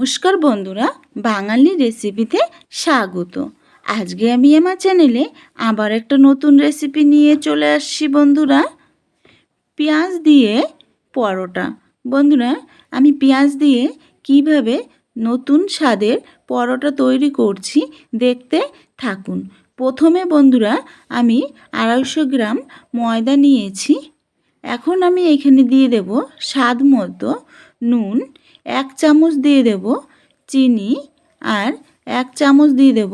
নমস্কার বন্ধুরা বাঙালি রেসিপিতে স্বাগত। আজকে আমি আমার চ্যানেলে আবার একটা নতুন রেসিপি নিয়ে চলে আসছি বন্ধুরা। পেঁয়াজ দিয়ে পরোটা। বন্ধুরা, আমি পেঁয়াজ দিয়ে কীভাবে নতুন স্বাদের পরোটা তৈরি করছি দেখতে থাকুন। প্রথমে বন্ধুরা, আমি আড়াইশো গ্রাম ময়দা নিয়েছি। এখন আমি এখানে দিয়ে দেব স্বাদ মতো নুন এক চামচ দিয়ে দেব চিনি আর এক চামচ দিয়ে দেব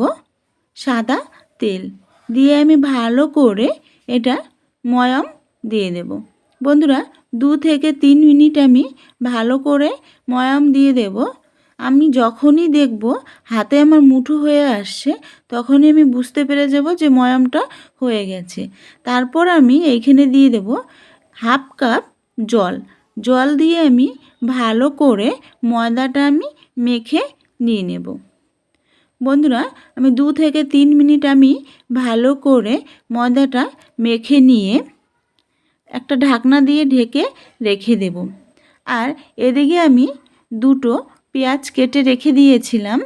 সাদা তেল। দিয়ে আমি ভালো করে এটা ময়ম দিয়ে দেব। বন্ধুরা, দু থেকে তিন মিনিট আমি ভালো করে ময়াম দিয়ে দেব। আমি যখনই দেখব হাতে আমার মুঠো হয়ে আসছে, তখনই আমি বুঝতে পেরে যাব যে ময়ামটা হয়ে গেছে। তারপর আমি এইখানে দিয়ে দেব হাফ কাপ জল। জল দিয়ে আমি ভালো করে ময়দাটা আমি মেখে নিয়ে নেব। বন্ধুরা, আমি দু থেকে তিন মিনিট আমি ভালো করে ময়দাটা মেখে নিয়ে একটা ঢাকনা দিয়ে ঢেকে রেখে দেব। আর এদিকে আমি দুটো পেঁয়াজ কেটে রেখে দিয়েছিলাম,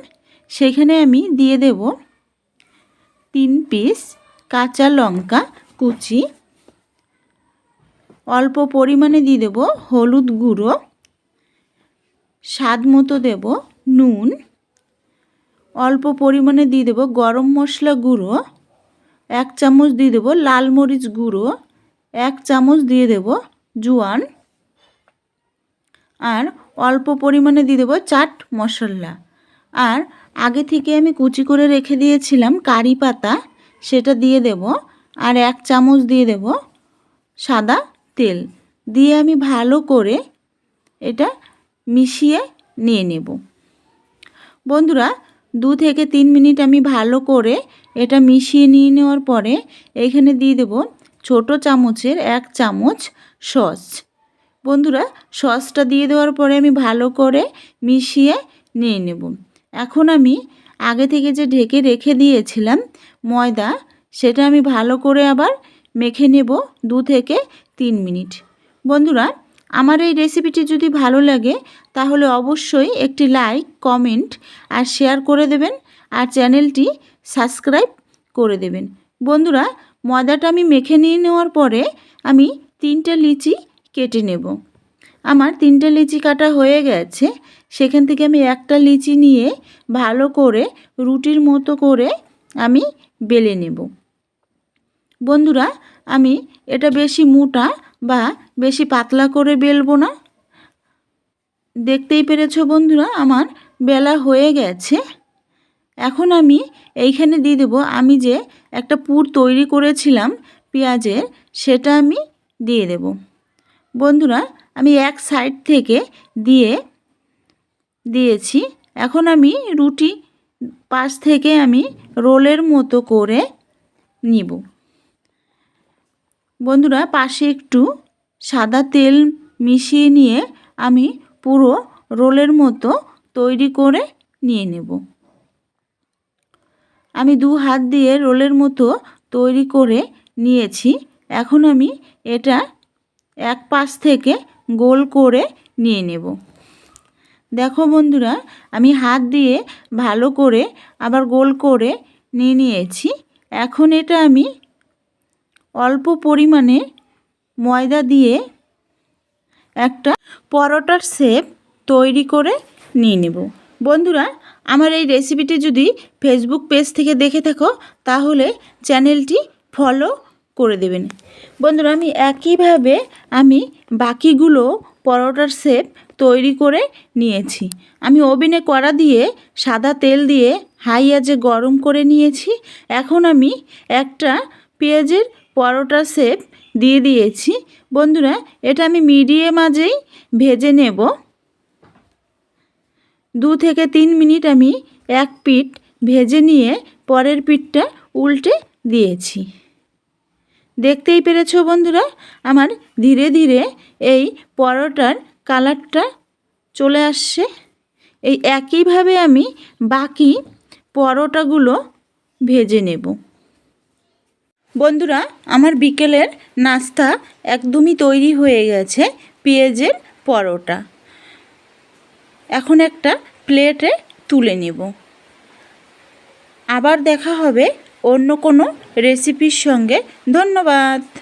সেখানে আমি দিয়ে দেব তিন পিস কাঁচা লঙ্কা কুচি অল্প পরিমাণে দিয়ে দেব হলুদ গুঁড়ো, স্বাদ মতো দেব নুন, অল্প পরিমাণে দিয়ে দেব গরম মশলা গুঁড়ো, এক চামচ দিয়ে দেব লাল মরিচ গুঁড়ো, এক চামচ দিয়ে দেব জোয়ান, আর অল্প পরিমাণে দিয়ে দেবো চাট মশলা। আর আগে থেকে আমি কুচি করে রেখে দিয়েছিলাম কারি পাতা, সেটা দিয়ে দেব, আর এক চামচ দিয়ে দেব সাদা তেল দিয়ে আমি ভালো করে এটা মিশিয়ে নিয়ে নেব। বন্ধুরা, দু থেকে তিন মিনিট আমি ভালো করে এটা মিশিয়ে নিয়ে নেওয়ার পরে এখানে দিয়ে দেব ছোট চামচের এক চামচ সস। বন্ধুরা, সসটা দিয়ে দেওয়ার পরে আমি ভালো করে মিশিয়ে নিয়ে নেব। এখন আমি আগে থেকে যে ঢেকে রেখে দিয়েছিলাম ময়দা, সেটা আমি ভালো করে আবার মেখে নেব দু থেকে তিন মিনিট। বন্ধুরা, আমার এই রেসিপিটি যদি ভালো লাগে, তাহলে অবশ্যই একটি লাইক কমেন্ট আর শেয়ার করে দেবেন আর চ্যানেলটি সাবস্ক্রাইব করে দেবেন। বন্ধুরা, ময়দাটা আমি মেখে নিয়ে নেওয়ার পরে আমি তিনটে লিচি কেটে নেব। আমার তিনটে লিচি কাটা হয়ে গেছে। সেখান থেকে আমি একটা লিচি নিয়ে ভালো করে রুটির মতো করে আমি বেলে নেব। বন্ধুরা আমি এটা বেশি মোটা বা বেশি পাতলা করে বেলবো না। দেখতেই পেরেছ বন্ধুরা, আমার বেলা হয়ে গেছে। এখন আমি এইখানে দিয়ে দেবো, আমি যে একটা পুর তৈরি করেছিলাম পেঁয়াজের, সেটা আমি দিয়ে দেব। বন্ধুরা, আমি এক সাইড থেকে দিয়ে দিয়েছি। এখন আমি রুটি পাশ থেকে আমি রোলের মতো করে নিব। বন্ধুরা পাশে একটু সাদা তেল মিশিয়ে নিয়ে আমি পুরো রোলের মতো তৈরি করে নিয়ে নেব। আমি দু হাত দিয়ে রোলের মতো তৈরি করে নিয়েছি। এখন আমি এটা এক পাশ থেকে গোল করে নিয়ে নেব। দেখো বন্ধুরা, আমি হাত দিয়ে ভালো করে আবার গোল করে নিয়ে নিয়েছি। এখন এটা আমি অল্প পরিমাণে ময়দা দিয়ে একটা পরোটার শেপ তৈরি করে নিয়ে নেব। বন্ধুরা, আমার এই রেসিপিটি যদি ফেসবুক পেজ থেকে দেখে থাকো, তাহলে চ্যানেলটি ফলো করে দেবেন। বন্ধুরা, আমি একইভাবে আমি বাকিগুলো পরোটার শেপ তৈরি করে নিয়েছি। আমি ওভেনে কড়া দিয়ে সাদা তেল দিয়ে হাই আজে গরম করে নিয়েছি। এখন আমি একটা পেঁয়াজের পরোটা শেপ দিয়ে দিয়েছি। বন্ধুরা, এটা আমি মিডিয়াম আজেই ভেজে নেব। দু থেকে তিন মিনিট আমি এক পিঠ ভেজে নিয়ে পরের পিঠটা উল্টে দিয়েছি। দেখতেই পেরেছ বন্ধুরা, আমার ধীরে ধীরে এই পরোটার কালারটা চলে আসছে। এই একইভাবে আমি বাকি পরোটাগুলো ভেজে নেব। বন্ধুরা, আমার বিকেলের নাস্তা একদমই তৈরি হয়ে গেছে পেঁয়াজের পরোটা। এখন একটা প্লেটে তুলে নেব। আবার দেখা হবে অন্য কোনো রেসিপির সঙ্গে। ধন্যবাদ।